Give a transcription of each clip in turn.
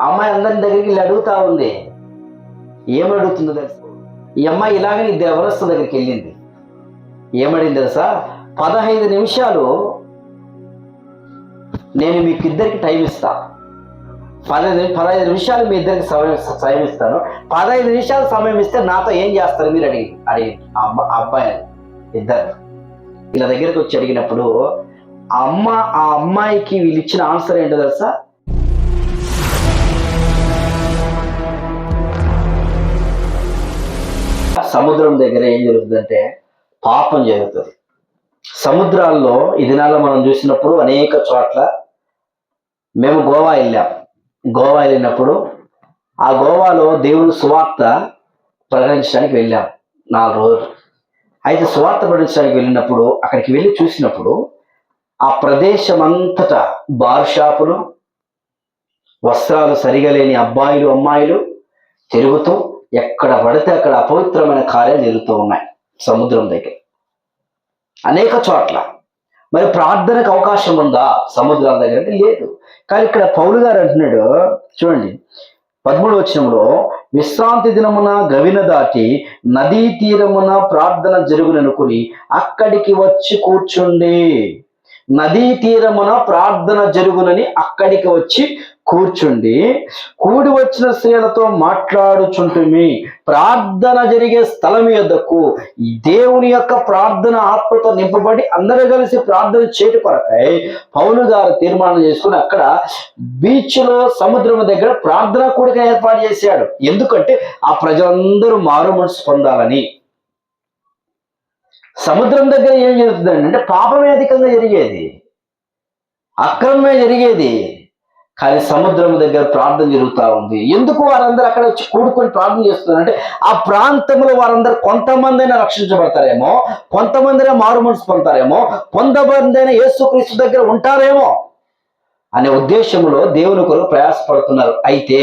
అమ్మాయి అందరి దగ్గరికి వెళ్ళి అడుగుతా ఉంది. ఏమని అడుగుతుందో తెలుసు? ఈ అమ్మాయి ఇలాగని దేవరస్థ దగ్గరికి వెళ్ళింది. ఏమడింది తెలుసా? పదహైదు నిమిషాలు నేను మీకు ఇద్దరికి టైం ఇస్తా. పదహైదు పదహైదు నిమిషాలు మీ ఇద్దరికి సమయం సమయం ఇస్తాను. పదహైదు నిమిషాలు సమయం ఇస్తే నాతో ఏం చేస్తారు మీరు అడిగి అడిగి ఆ అబ్బాయి ఇద్దరు వీళ్ళ దగ్గరికి వచ్చి అడిగినప్పుడు అమ్మ ఆ అమ్మాయికి వీళ్ళు ఇచ్చిన ఆన్సర్ ఏంటో తెలుసా? సముద్రం దగ్గర ఏం జరుగుతుందంటే పాపం జరుగుతుంది. సముద్రాల్లో ఈ దినాల్లో మనం చూసినప్పుడు అనేక చోట్ల మేము గోవా వెళ్ళాం. గోవా వెళ్ళినప్పుడు ఆ గోవాలో దేవుని సువార్త ప్రకటించడానికి వెళ్ళాం. నాలుగు రోజులు. అయితే సువార్త ప్రకటించడానికి వెళ్ళినప్పుడు అక్కడికి వెళ్ళి చూసినప్పుడు ఆ ప్రదేశం అంతటా బార్ షాపులు వస్త్రాలు సరిగా లేని అబ్బాయిలు అమ్మాయిలు తిరుగుతూ ఎక్కడ పడితే అక్కడ అపవిత్రమైన కార్యాలు జరుగుతూ ఉన్నాయి సముద్రం దగ్గర. అనేక చోట్ల. మరి ప్రార్థనకు అవకాశం ఉందా? సముద్రాల దగ్గర అంటే లేదు. కానీ ఇక్కడ పౌలు గారు అంటున్నాడు చూడండి పదమూడు వచనంలో విశ్రాంతి దినమున గవిన దాటి నదీ తీరమున ప్రార్థన జరుగుననుకుని అక్కడికి వచ్చి కూర్చుండి. నదీ తీరమున ప్రార్థన జరుగునని అక్కడికి వచ్చి కూర్చుండి కూడి వచ్చిన స్త్రీలతో మాట్లాడుచుంటుమి. ప్రార్థన జరిగే స్థలం యొద్దకు దేవుని యొక్క ప్రార్థన ఆత్మతో నింపబడి అందరూ కలిసి ప్రార్థన చేయట కొరకై పౌలు గారు తీర్మానం చేసుకుని అక్కడ బీచ్లో సముద్రం దగ్గర ప్రార్థన కూడిక ఏర్పాటు చేశాడు. ఎందుకంటే ఆ ప్రజలందరూ మారు మనసు పొందాలని. సముద్రం దగ్గర ఏం జరుగుతుందండి అంటే పాపమే అధికంగా జరిగేది. అక్రమమే జరిగేది. కానీ సముద్రం దగ్గర ప్రార్థన జరుగుతూ ఉంది. ఎందుకు వారందరూ అక్కడ వచ్చి కూడుకొని ప్రార్థన చేస్తున్నారంటే ఆ ప్రాంతంలో వారందరూ కొంతమంది అయినా రక్షించబడతారేమో కొంతమంది అయినా మారు మనసు పొందుతారేమో కొంతమంది అయినా యేసుక్రీస్తు దగ్గర ఉంటారేమో అనే ఉద్దేశంలో దేవుని కొరకు ప్రయాసపడుతున్నారు. అయితే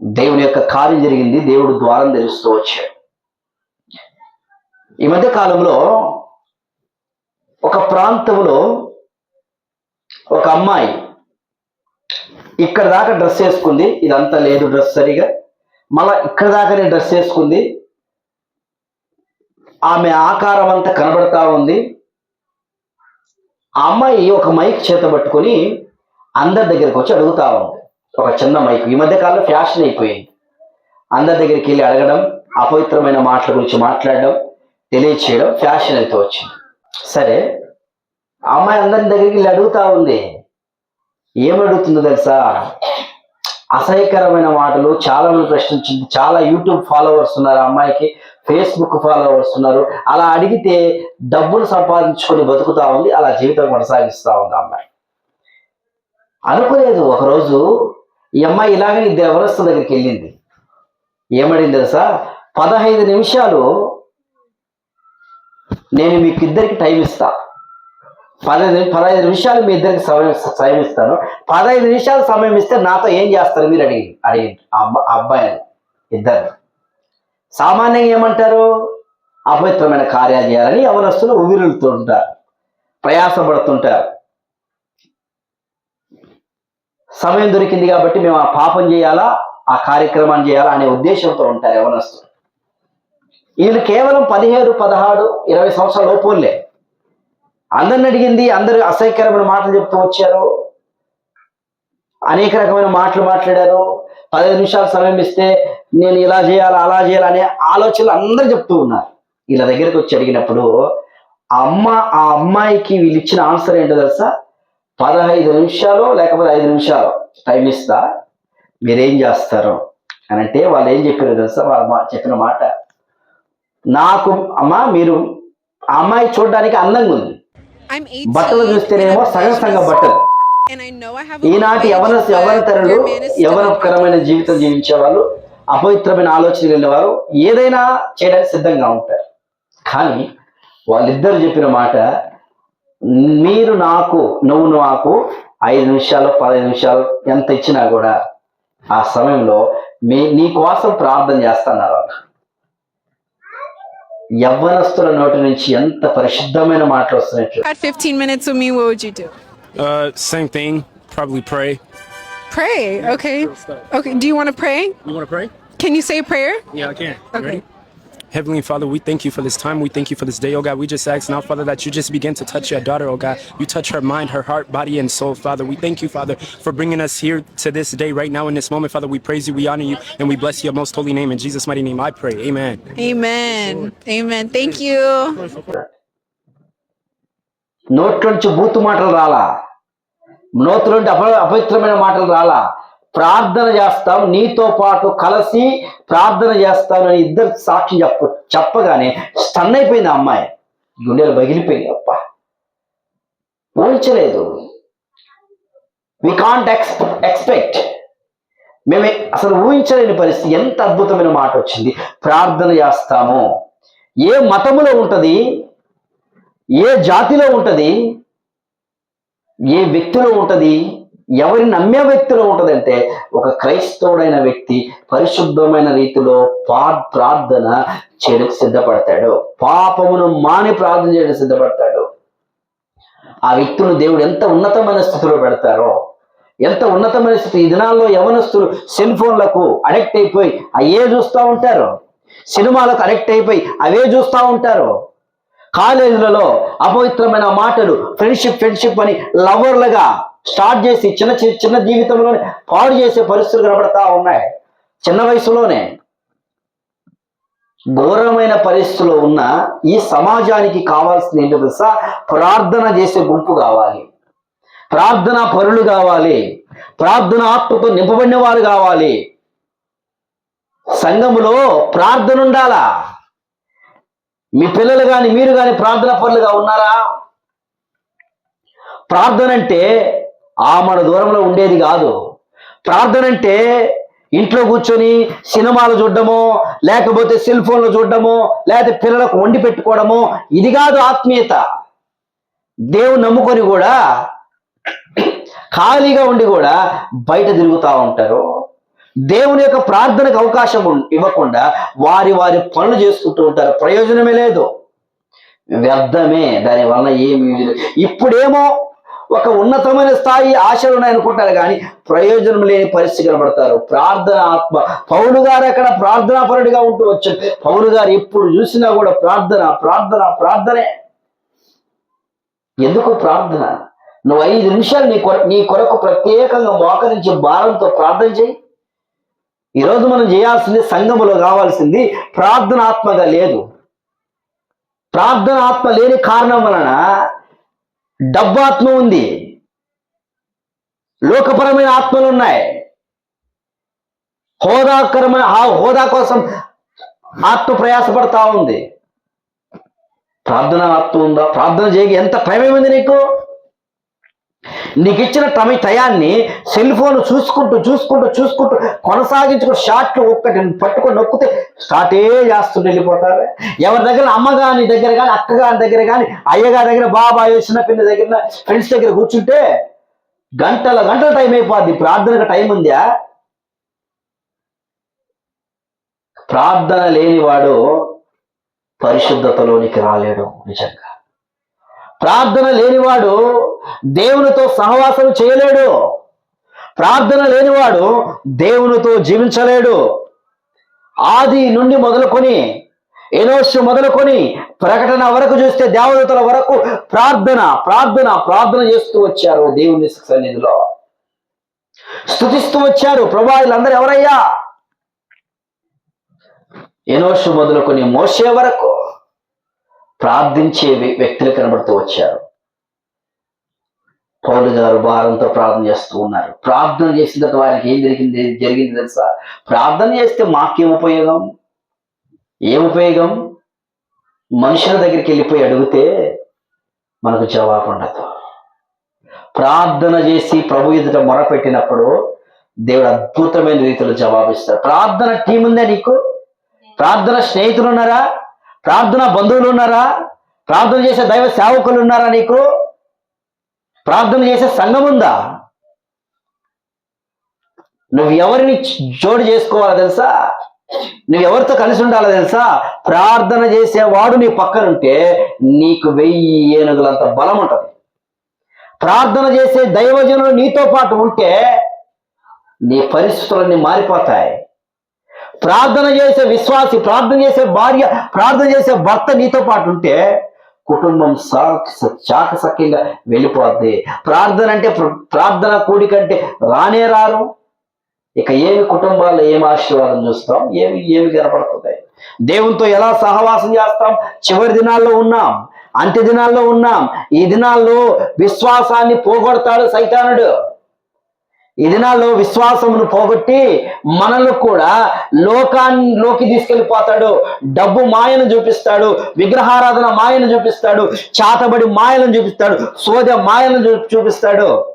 దేవుని యొక్క కార్యం జరిగింది దేవుడు ద్వారం తెరుస్తూ వచ్చాడు. ఈ మధ్య కాలంలో ఒక ప్రాంతంలో ఒక అమ్మాయి ఇక్కడ దాకా డ్రెస్ వేసుకుంది ఇదంతా లేదు డ్రెస్ సరిగా. మళ్ళా ఇక్కడ దాకానే డ్రెస్ వేసుకుంది ఆమె ఆకారం అంతా కనబడతా ఉంది. ఆ అమ్మాయి ఒక మైక్ చేత పట్టుకొని అందరి దగ్గరికి వచ్చి అడుగుతా ఉంది. ఒక చిన్న మైక్ ఈ మధ్య కాలంలో ఫ్యాషన్ అయిపోయింది. అందరి దగ్గరికి వెళ్ళి అడగడం అపవిత్రమైన మాటల గురించి మాట్లాడడం తెలియచేయడం ఫ్యాషన్ అయితే వచ్చింది. సరే ఆ అమ్మాయి అందరి దగ్గరికి వెళ్ళి అడుగుతా ఉంది. ఏమడుగుతుందో తెలుసా? అసహ్యకరమైన మాటలు చాలా మంది ప్రశ్నించింది. చాలా యూట్యూబ్ ఫాలోవర్స్ ఉన్నారు ఆ అమ్మాయికి ఫేస్బుక్ ఫాలోవర్స్ ఉన్నారు. అలా అడిగితే డబ్బులు సంపాదించుకొని బతుకుతా ఉంది అలా జీవితం కొనసాగిస్తూ ఉంది అమ్మాయి. అనుకోలేదు ఒకరోజు ఈ అమ్మాయి ఇలాగని దేవరస్థ దగ్గరికి వెళ్ళింది. ఏమడింది తెలుసా? పదహైదు నిమిషాలు నేను మీకు ఇద్దరికి టైం ఇస్తాను పదహైదు పదహైదు నిమిషాలు మీ ఇద్దరికి సమయం సమయం ఇస్తాను. పదహైదు నిమిషాలు సమయం ఇస్తే నాతో ఏం చేస్తారు మీరు అడిగి అడిగి ఆ అబ్బ- ఆ అబ్బాయి ఇద్దరు సామాన్యంగా ఏమంటారు? అపవిత్రమైన కార్యాలు చేయాలని యవనస్తులు ఉవిరులుతూ ఉంటారు. ప్రయాసపడుతుంటారు సమయం దొరికింది కాబట్టి మేము ఆ పాపం చేయాలా? ఆ కార్యక్రమాన్ని చేయాలా? అనే ఉద్దేశంతో ఉంటారు యవనస్తులు. వీళ్ళు కేవలం పదిహేడు పదహారు ఇరవై సంవత్సరాల లోపులే అందరిని అడిగింది అందరూ అసహ్యకరమైన మాటలు చెప్తూ వచ్చారు. అనేక రకమైన మాటలు మాట్లాడారు. పదిహేను నిమిషాలు సమయం ఇస్తే నేను ఇలా చేయాలి అలా చేయాలి అనే ఆలోచనలు అందరూ చెప్తూ ఉన్నారు. వీళ్ళ దగ్గరికి వచ్చి అడిగినప్పుడు అమ్మ ఆ అమ్మాయికి వీళ్ళు ఇచ్చిన ఆన్సర్ ఏంటో తెలుసా? పదహైదు నిమిషాలు లేకపోతే ఐదు నిమిషాలు టైం ఇస్తా మీరేం చేస్తారు? అని అంటే వాళ్ళు ఏం చెప్పారు తెలుసా? వాళ్ళు చెప్పిన మాట. నాకు అమ్మ మీరు అమ్మాయి చూడడానికి అందంగా ఉంది. బట్టలు చూస్తేనేమో సగం సగం బట్టలు. ఈనాటి యవన యవన but తరులు యవనకరమైన జీవితం జీవించే వాళ్ళు అపవిత్రమైన ఆలోచనలు వెళ్ళేవారు ఏదైనా చేయడానికి సిద్ధంగా ఉంటారు. కానీ వాళ్ళిద్దరు చెప్పిన మాట మీరు నాకు నువ్వు నాకు ఐదు నిమిషాలు పదహైదు నిమిషాలు ఎంత ఇచ్చినా కూడా ఆ సమయంలో మీ నీ కోసం ప్రార్థన చేస్తున్నారు వాళ్ళు. యవ్వనస్తుల నోటి నుంచి ఎంత పరిశుద్ధమైన మాటలు వస్తున్నాయి చూడు. had 15 minutes with me, what would you do? Uh, same thing. Probably pray. Pray. Okay. Okay. Do you want to pray? You want to pray? Can you say a prayer? Yeah, I can. You Okay. ready? Heavenly Father, we thank you for this time. We thank you for this day, oh God. We just ask now, Father, that you just begin to touch your daughter, oh God. You touch her mind, her heart, body, and soul, Father. We thank you, Father, for bringing us here to this day right now in this moment, Father. We praise you, we honor you, and we bless your most holy name. In Jesus' mighty name, I pray. Amen. Amen. Amen. Thank you. నోట్ల నుంచి బూతు మాటలు రాలా నోట్ల నుండి అప అపవిత్రమైన మాటలు రాలా ప్రార్థన చేస్తాం నీతో పాటు కలిసి ప్రార్థన చేస్తాను అని ఇద్దరు సాక్షి చెప్ప చెప్పగానే స్టన్ అయిపోయింది ఆ అమ్మాయి. గుండెలు పగిలిపోయింది అప్ప ఊహించలేదు. వి కాంట్ ఎక్స్ ఎక్స్పెక్ట్ మేము అసలు ఊహించలేని పరిస్థితి. ఎంత అద్భుతమైన మాట వచ్చింది. ప్రార్థన చేస్తాము. ఏ మతములో ఉంటది? ఏ జాతిలో ఉంటది? ఏ వ్యక్తిలో ఉంటది? ఎవరి నమ్మే వ్యక్తిలో ఉంటుందంటే ఒక క్రైస్తవుడైన వ్యక్తి పరిశుద్ధమైన రీతిలో పా ప్రార్థన చేయడానికి సిద్ధపడతాడు. పాపమును మాని ప్రార్థన చేయడానికి సిద్ధపడతాడు. ఆ వ్యక్తులు దేవుడు ఎంత ఉన్నతమైన స్థితిలో పెడతారో ఎంత ఉన్నతమైన స్థితి ఈ దినాల్లో యవనస్తులు సెల్ ఫోన్లకు అడిక్ట్ అయిపోయి అయ్యే చూస్తూ ఉంటారు. సినిమాలకు అడిక్ట్ అయిపోయి అవే చూస్తూ ఉంటారు. కాలేజీలలో అపవిత్రమైన మాటలు ఫ్రెండ్షిప్ ఫ్రెండ్షిప్ అని లవర్లుగా స్టార్ట్ చేసి చిన్న చిన్న జీవితంలోనే పాడు చేసే పరిస్థితులు కనబడతా ఉన్నాయి. చిన్న వయసులోనే ఘోరమైన పరిస్థితిలో ఉన్న ఈ సమాజానికి కావాల్సింది ఏంటో తెలుసా? ప్రార్థన చేసే గుంపు కావాలి. ప్రార్థన పరులు కావాలి. ప్రార్థన ఆత్మతో నింపబడిన వారు కావాలి. సంఘములో ప్రార్థన ఉండాలా? మీ పిల్లలు కానీ మీరు కానీ ప్రార్థన పరులుగా ఉన్నారా? ప్రార్థన అంటే ఆ మన దూరంలో ఉండేది కాదు. ప్రార్థన అంటే ఇంట్లో కూర్చొని సినిమాలు చూడడమో లేకపోతే సెల్ ఫోన్లు చూడడమో లేకపోతే పిల్లలకు వండి పెట్టుకోవడమో ఇది కాదు ఆత్మీయత. దేవుని నమ్ముకొని కూడా ఖాళీగా ఉండి కూడా బయట తిరుగుతూ ఉంటారు. దేవుని యొక్క ప్రార్థనకు అవకాశం ఇవ్వకుండా వారి వారి పనులు చేసుకుంటూ ఉంటారు. ప్రయోజనమే లేదు. వ్యర్థమే. దాని వలన ఏమి లేదు. ఇప్పుడేమో ఒక ఉన్నతమైన స్థాయి ఆశలు ఉన్నాయనుకుంటారు కానీ ప్రయోజనం లేని పరిస్థితి కనబడతారు. ప్రార్థన ఆత్మ పౌలు గారు అక్కడ ప్రార్థనాపరుడిగా ఉంటూ వచ్చారు. పౌలు గారు ఎప్పుడు చూసినా కూడా ప్రార్థన ప్రార్థన ప్రార్థనే. ఎందుకు ప్రార్థన? నువ్వు ఐదు నిమిషాలు నీ కొర నీ కొరకు ప్రత్యేకంగా మోకరించి భారంతో ప్రార్థన చేయి. ఈరోజు మనం చేయాల్సింది సంఘములో కావాల్సింది ప్రార్థనాత్మగా లేదు. ప్రార్థనాత్మ లేని కారణం వలన డబ్బాత్మ ఉంది. లోకపరమైన ఆత్మలు ఉన్నాయి. హోదాకరమైన ఆ హోదా కోసం ఆత్మ ప్రయాసపడతా ఉంది. ప్రార్థన ఆత్మ ఉందా? ప్రార్థన చేయక ఎంత టైం ఏమైంది నీకు? నీకు ఇచ్చిన టమి టయాన్ని సెల్ ఫోన్ చూసుకుంటూ చూసుకుంటూ చూసుకుంటూ కొనసాగించుకుని షార్ట్లు ఒక్కటి పట్టుకొని నొక్కితే స్టార్టే చేస్తుంటూ వెళ్ళిపోతారు. ఎవరి దగ్గర అమ్మగాని దగ్గర కానీ అక్కగారి దగ్గర కానీ అయ్యగారి దగ్గర బాబాయ్ చిన్న పిల్ల దగ్గర ఫ్రెండ్స్ దగ్గర కూర్చుంటే గంటల గంటల టైం అయిపోద్ది. ప్రార్థనకు టైం ఉందా? ప్రార్థన లేనివాడు పరిశుద్ధతలోనికి రాలేడు నిజంగా. ప్రార్థన లేనివాడు దేవునితో సహవాసం చేయలేడు. ప్రార్థన లేనివాడు దేవునితో జీవించలేడు. ఆది నుండి మొదలుకొని ఎనోషు మొదలుకొని ప్రకటన వరకు చూస్తే దేవదూతల వరకు ప్రార్థన ప్రార్థన ప్రార్థన చేస్తూ వచ్చారు దేవుని సన్నిధిలో. స్థుతిస్తూ వచ్చారు ప్రభా వీళ్ళందరూ ఎవరయ్యా? ఎనోషు మొదలుకొని మోసే వరకు. ప్రార్థించే వ్యక్తులు కనబడుతూ వచ్చారు. పౌలు గారు భారంతో ప్రార్థన చేస్తూ ఉన్నారు. ప్రార్థన చేసిన తర్వాత వారికి ఏం జరిగింది? జరిగింది తెలుసా? ప్రార్థన చేస్తే మాకేం ఉపయోగం? ఏం ఉపయోగం? మనుషుల దగ్గరికి వెళ్ళిపోయి అడిగితే మనకు జవాబు ఉండదు. ప్రార్థన చేసి ప్రభు ఎదుట మొరపెట్టినప్పుడు దేవుడు అద్భుతమైన రీతిలో జవాబిస్తాడు ప్రార్థన టీం ఉందా నీకు? ప్రార్థన స్నేహితులు ఉన్నారా? ప్రార్థన బంధువులు ఉన్నారా? ప్రార్థన చేసే దైవ సేవకులు ఉన్నారా నీకు? ప్రార్థన చేసే సంఘం ఉందా? నువ్వు ఎవరిని జోడు చేసుకోవాలో తెలుసా? నువ్వు ఎవరితో కలిసి ఉండాలో తెలుసా? ప్రార్థన చేసేవాడు నీ పక్కనుంటే నీకు వెయ్యి ఏనుగులంత బలం ఉంటుంది. ప్రార్థన చేసే దైవజనులు నీతో పాటు ఉంటే నీ పరిస్థితులన్నీ మారిపోతాయి. ప్రార్థన చేసే విశ్వాసి ప్రార్థన చేసే భార్య ప్రార్థన చేసే భర్త నీతో పాటు ఉంటే కుటుంబం చాకసక్యంగా వెళ్ళిపోద్ది. ప్రార్థన అంటే ప్రార్థన కూడికంటే రానే రారు. ఇక ఏమి కుటుంబాల్లో ఏమి ఆశీర్వాదం చూస్తాం? ఏమి ఏమి కనపడుతుంది? దేవునితో ఎలా సహవాసం చేస్తాం? చివరి దినాల్లో ఉన్నాం. అంత్య దినాల్లో ఉన్నాం. ఈ దినాల్లో విశ్వాసాన్ని పోగొడతాడు సైతానుడు. ఈ దినాల్లో విశ్వాసమును పోగొట్టి మనల్ని కూడా లోకాల్లోకి తీసుకెళ్ళిపోతాడు డబ్బు మాయను చూపిస్తాడు. విగ్రహారాధన మాయను చూపిస్తాడు. చాతబడి మాయలను చూపిస్తాడు. సోద మాయలను చూ- చూపిస్తాడు.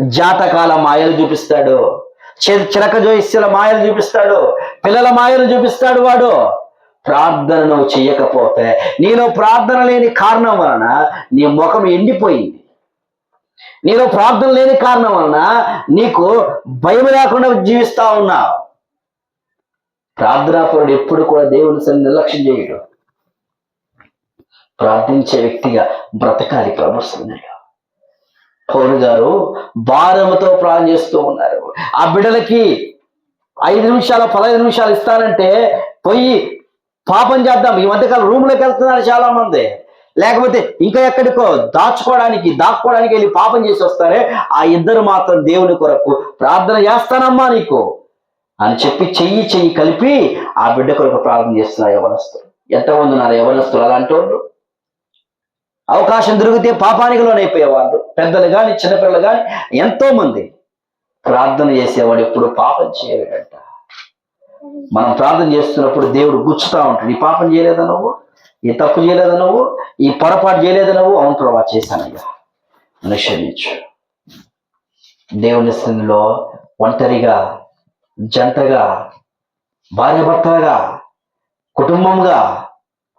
జాతకాల మాయలు చూపిస్తాడు. చి- చిలక మాయలు చూపిస్తాడు. పిల్లల మాయలు చూపిస్తాడు వాడు. ప్రార్థన నువ్వు నేను ప్రార్థన లేని కారణం వలన నీ ముఖం ఎండిపోయింది. నీలో ప్రార్థన లేని కారణం వలన నీకు భయం లేకుండా జీవిస్తా ఉన్నావు. ప్రార్థనాపరుడు ఎప్పుడు కూడా దేవుని సన్ని నిర్లక్ష్యం చేయడు. ప్రార్థించే వ్యక్తిగా బ్రతకాలి ప్రభుత్వం పౌరు గారు భారముతో ప్రాణం చేస్తూ ఉన్నారు. ఆ బిడ్డలకి ఐదు నిమిషాలు పదహైదు నిమిషాలు ఇస్తానంటే పోయి పాపం చేద్దాం. ఈ మధ్యకాలం రూమ్లోకి వెళ్తున్నారు చాలా మంది లేకపోతే ఇంకా ఎక్కడికో దాచుకోవడానికి దాక్కోవడానికి వెళ్ళి పాపం చేసి వస్తారే? ఆ ఇద్దరు మాత్రం దేవుని కొరకు ప్రార్థన చేస్తానమ్మా నీకు అని చెప్పి చెయ్యి చెయ్యి కలిపి ఆ బిడ్డ కొరకు ప్రార్థన చేస్తున్నారు యవనస్తులు. ఎంతమంది ఉన్నారు యవనస్తులు అలాంటి వాళ్ళు అవకాశం దొరికితే పాపానికి లోనైపోయేవాళ్ళు పెద్దలు కానీ చిన్నపిల్లలు కానీ ఎంతో మంది ప్రార్థన చేసేవాడు ఎప్పుడు పాపం చేయలేడంట. మనం ప్రార్థన చేస్తున్నప్పుడు దేవుడు గుచ్చుతా ఉంటాడు. ఈ పాపం చేయలేదా నువ్వు? ఈ తప్పు చేయలేదు నువ్వు? ఈ పొరపాటు చేయలేదు నువ్వు? అవును ప్రభా చేశానయ్యా. నన్ను క్షమించు. దేవుని స్థితిలో ఒంటరిగా జంటగా భార్యభర్తగా కుటుంబముగా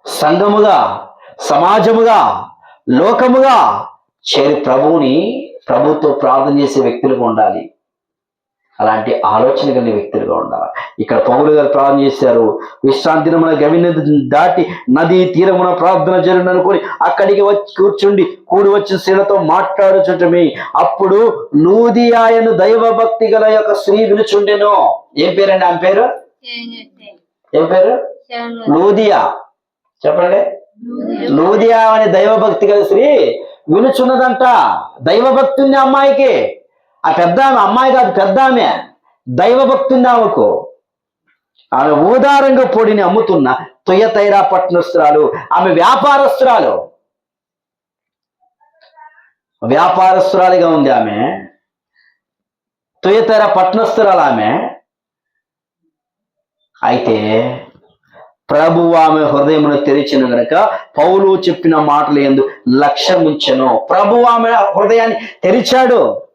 సంఘముగా సమాజముగా లోకముగా చేరి ప్రభువుని ప్రభుత్వ ప్రార్థన చేసే వ్యక్తులుగా ఉండాలి. అలాంటి ఆలోచన కలిగిన వ్యక్తులుగా ఉండాలి. ఇక్కడ పౌరులు గారు ప్రార్థన చేశారు విశ్రాంతి దినమున గవినంది దాటి నది తీరమున ప్రార్థన జరుగును అనుకుని అక్కడికి వచ్చి కూర్చుండి కూడి వచ్చిన స్త్రీలతో మాట్లాడుచుంటమే. అప్పుడు లూదియాయను దైవ భక్తి గల యొక్క స్త్రీ వినుచుండెను. ఏం పేరండి ఆమె పేరు? ఏం పేరు? లూదియా చెప్పండి. లూదియా అనే దైవభక్తి గల స్త్రీ వినుచున్నదంట. దైవభక్తి ఉంది అమ్మాయికి. ఆ పెద్ద ఆమె అమ్మాయి కాదు పెద్ద ఆమె దైవభక్తుంది ఆమెకు. ఆమె ఊదారంగా పొడిని అమ్ముతున్న తొయ్యతైరా పట్టణస్తురాలు ఆమె వ్యాపారస్తురాలు. వ్యాపారస్తురాలుగా ఉంది ఆమె. తుయతైరా పట్టణస్తురాలు ఆమె. అయితే ప్రభు ఆమె హృదయమును తెరిచిన గనక పౌలు చెప్పిన మాటలు ఎందు లక్ష్యం ఉంచను ప్రభు ఆమె హృదయాన్ని తెరిచాడు.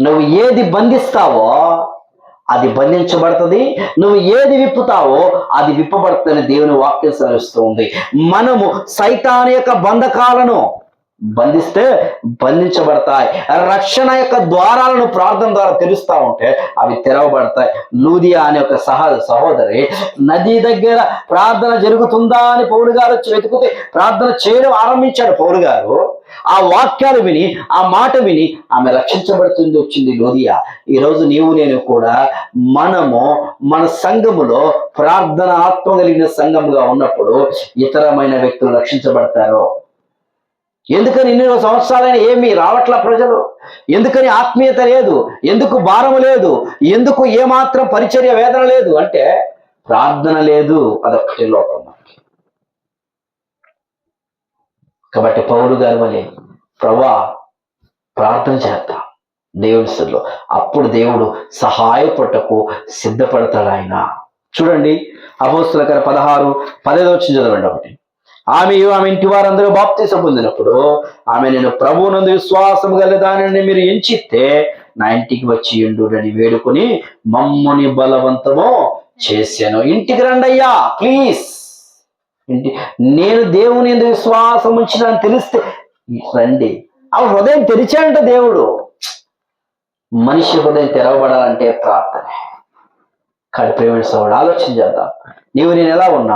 నువ్వు ఏది బంధిస్తావో అది బంధించబడుతుంది. నువ్వు ఏది విప్పుతావో అది విప్పబడుతుందని దేవుని వాక్యం సెలవిస్తూ మనము సైతాన్ యొక్క బంధకాలను బంధిస్తే బంధించబడతాయి. రక్షణ యొక్క ద్వారాలను ప్రార్థన ద్వారా తెరుస్తా ఉంటే అవి తెరవబడతాయి. లూదియా అనే ఒక సహ సహోదరి నది దగ్గర ప్రార్థన జరుగుతుందా అని పౌరు గారు వెతుకుతే ప్రార్థన చేయడం ఆరంభించాడు పౌరు గారు. ఆ వాక్యాలు విని ఆ మాట విని ఆమె రక్షించబడుతుంది వచ్చింది లోదియా. ఈ రోజు నీవు నేను కూడా మనము మన సంఘములో ప్రార్థన ఆత్మ కలిగిన సంఘముగా ఉన్నప్పుడు ఇతరమైన వ్యక్తులు రక్షించబడతారు? ఎందుకని ఇన్ని సంవత్సరాలైన ఏమి రావట్ల ప్రజలు? ఎందుకని ఆత్మీయత లేదు? ఎందుకు భారము లేదు? ఎందుకు ఏమాత్రం పరిచర్య వేదన లేదు? అంటే ప్రార్థన లేదు. అదొక్కటి లోపం మనకి. కాబట్టి పౌరు గారు వలె ప్రభా ప్రార్థన చేద్దాం దేవుని స్థితిలో. అప్పుడు దేవుడు సహాయపడటకు సిద్ధపడతాడు ఆయన చూడండి అపోస్తుల పదహారు పదహైదు వచ్చి చదవండి ఒకటి. ఆమె ఆమె ఇంటి వారందరూ బాప్తీసం పొందినప్పుడు ఆమె నేను ప్రభువునందు విశ్వాసం గలదానని మీరు ఎంచితే నా ఇంటికి వచ్చి ఎండుడని వేడుకొని మమ్ముని బలవంతము చేశాను. ఇంటికి రండయ్యా ప్లీజ్. నేను దేవుని ఎందుకు విశ్వాసం ఉంచినని తెలిస్తే రండి. ఆ హృదయం తెరిచాడంట దేవుడు. మనిషి హృదయం తెరవబడాలంటే ప్రార్థనే. కానీ ప్రేమిణ సోడు ఆలోచన చేద్దాం. నీవు నేను ఎలా ఉన్నా?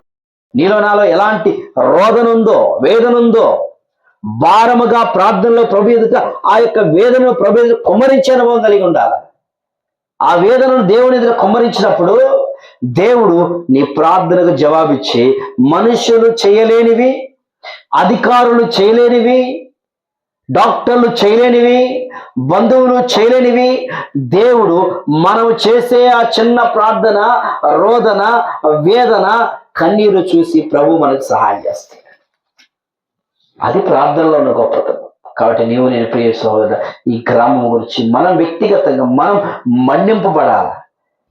నీలో నాలో ఎలాంటి రోదన ఉందో వేదన ఉందో భారముగా ప్రార్థనలో ప్రభు ఎదుట ఆ యొక్క వేదనను ప్రభు ఎదుట కుమ్మరించే అనుభవం కలిగి ఉండాలి. ఆ వేదనను దేవుని ఎదుట కుమ్మరించినప్పుడు దేవుడు నీ ప్రార్థనకు జవాబిచ్చి మనుషులు చేయలేనివి అధికారులు చేయలేనివి డాక్టర్లు చేయలేనివి బంధువులు చేయలేనివి దేవుడు మనం చేసే ఆ చిన్న ప్రార్థన రోదన వేదన కన్నీరు చూసి ప్రభు మనకు సహాయం చేస్తాడు. అది ప్రార్థనలో ఉన్న గొప్పతనం. కాబట్టి నీవు నేను ప్రియ సహోదర ఈ గ్రామం గురించి మనం వ్యక్తిగతంగా మనం మన్నింపబడాలి?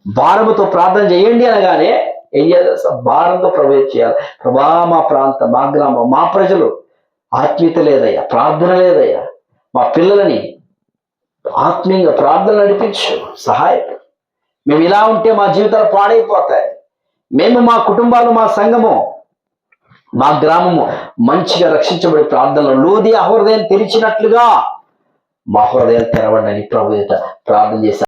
భారముతో ప్రార్థన చేయండి అనగానే ఏం చేయాలి? భారంతో ప్రవేశ చేయాలి? ప్రభా మా ప్రాంతం మా గ్రామం మా ప్రజలు ఆత్మీయత లేదయ్యా ప్రార్థన లేదయ్యా. మా పిల్లలని ఆత్మీయంగా ప్రార్థన నడిపించు సహాయం మేము ఇలా ఉంటే మా జీవితాలు పాడైపోతాయి. మేము మా కుటుంబాలు మా సంఘము మా గ్రామము మంచిగా రక్షించబడి ప్రార్థనలు లోది హృదయం తెరిచినట్లుగా మా హృదయాలు తెరవండి అని ప్రభు ప్రార్థన చేశారు.